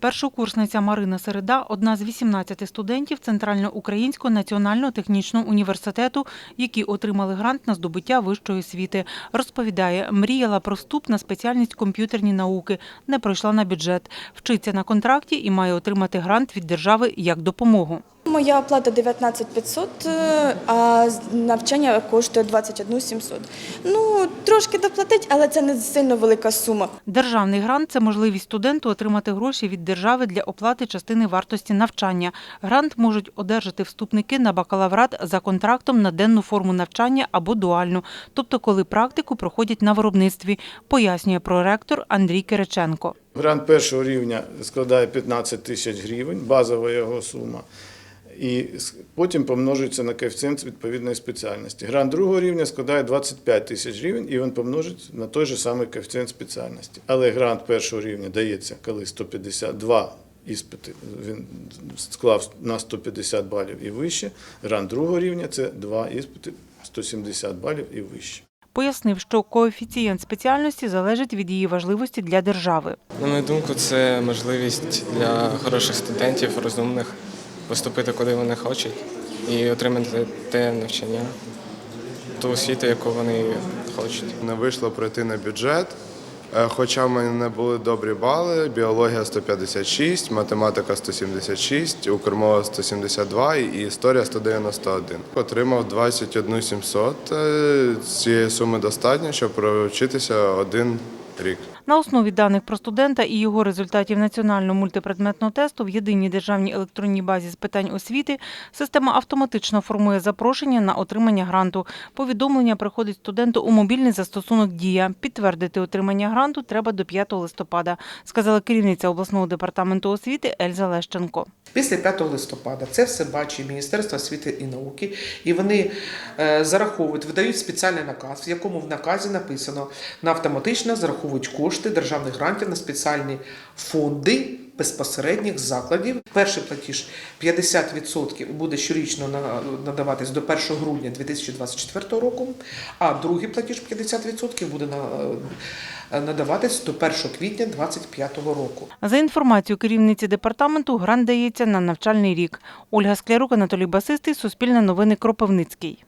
Першокурсниця Марина Середа – одна з 18 студентів Центральноукраїнського національного технічного університету, які отримали грант на здобуття вищої освіти. Розповідає, мріяла про вступ на спеціальність комп'ютерні науки, не пройшла на бюджет. Вчиться на контракті і має отримати грант від держави як допомогу. Моя оплата 19 500, е, а навчання коштує 21 700. Ну, трошки доплатить, але це не сильно велика сума. Державний грант – це можливість студенту отримати гроші від держави для оплати частини вартості навчання. Грант можуть одержати вступники на бакалаврат за контрактом на денну форму навчання або дуальну, тобто коли практику проходять на виробництві, пояснює проректор Андрій Кириченко. Грант першого рівня складає 15 тисяч гривень, базова його сума. І потім помножується на коефіцієнт відповідної спеціальності. Грант другого рівня складає 25 тисяч гривень, і він помножить на той же самий коефіцієнт спеціальності. Але грант першого рівня дається, коли 152 іспити він склав на 150 балів і вище. Грант другого рівня це два іспити 170 балів і вище. Пояснив, що коефіцієнт спеціальності залежить від її важливості для держави. На мою думку, це можливість для хороших студентів, розумних, поступити куди вони хочуть і отримати те навчання, ту освіту, яку вони хочуть. Не вийшло пройти на бюджет. Е, Хоча в мене не були добрі бали, біологія 156, математика 176, укрмова 172 і історія 191. Отримав 21 700. Е, Цієї суми достатньо, щоб провчитися один рік. На основі даних про студента і його результатів національного мультипредметного тесту в єдиній державній електронній базі з питань освіти система автоматично формує запрошення на отримання гранту. Повідомлення приходить студенту у мобільний застосунок Дія. Підтвердити отримання гранту треба до 5 листопада, сказала керівниця обласного департаменту освіти Ельза Лещенко. Після 5 листопада це все бачить Міністерство освіти і науки, і вони е, зараховують, видають спеціальний наказ, в якому в наказі написано на автоматично зараховують кошти державних грантів на спеціальні фонди безпосередніх закладів. Перший платіж 50% буде щорічно на- надаватись до 1 грудня 2024 року, а другий платіж 50% буде на- надаватись до 1 квітня 2025 року. За інформацією керівниці департаменту, грант дається на навчальний рік. Ольга Склярук, Анатолій Басистий, Суспільне новини Кропивницький.